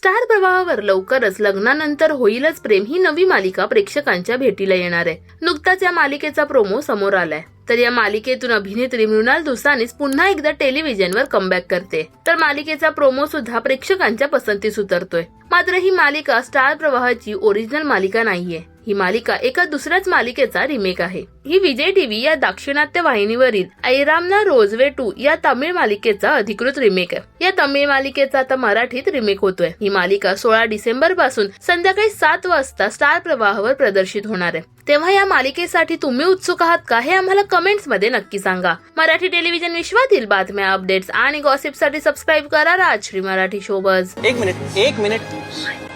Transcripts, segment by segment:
Star प्रवाहावर लवकरच लग्नानंतर होईलच प्रेम ही नवी मालिका प्रेक्षकांच्या भेटीला येणार आहे. नुकताच या मालिकेचा प्रोमो समोर आलाय. तर या मालिकेतून अभिनेत्री मृणाल दुसानीच पुन्हा एकदा टेलिव्हिजनवर कमबॅक करते. तर मालिकेचा प्रोमो सुद्धा प्रेक्षकांच्या पसंतीस उतरतोय. मात्र ही मालिका स्टार प्रवाहाची ओरिजिनल मालिका नाहीये. ही मालिका एका दुसऱ्याच मालिकेचा रिमेक आहे. ही विजय टीव्ही या दाक्षिणात्य वाहिनीवरील ऐरामना रोजवे टू या तमिळ मालिकेचा अधिकृत रिमेक आहे. या तमिळ मालिकेचा आता मराठीत रिमेक होतोय. ही मालिका सोळा डिसेंबरपासून संध्याकाळी सात वाजता स्टार प्रवाहावर प्रदर्शित होणार आहे. तेव्हा या मालिकेसाठी तुम्ही उत्सुक आहात का हे आम्हाला कमेंट्समध्ये नक्की सांगा. मराठी टेलिव्हिजन विश्वातील बातम्या अपडेट्स आणि गॉसिपसाठी सबस्क्राईब करा राजश्री मराठी शोबज. एक मिनिट एक मिनिट.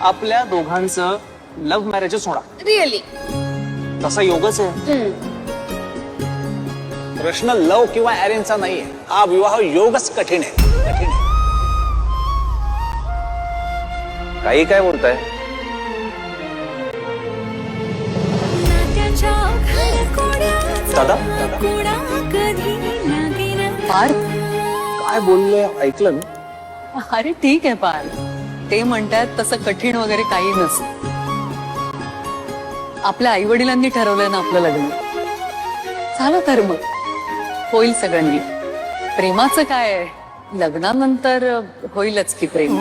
आपल्या दोघांचं लव्ह मॅरेजच होणार रिअली तसा योगच आहे. प्रश्न लव किंवा अरेंजचा नाहीये. हा विवाह योगच कठीण आहे. कठीण आहे. काही काय बोलताय? दादा पार काय बोललोय? ऐकलं ना? अरे ठीक आहे पार ते म्हणतात तसं कठीण वगैरे काही नसतं. आपल्या आई वडिलांनी ठरवलंय ना आपलं लग्न. झालं तर मग होईल सगळ्यांनी. प्रेमाचं काय लग्नानंतर होईलच की प्रेम.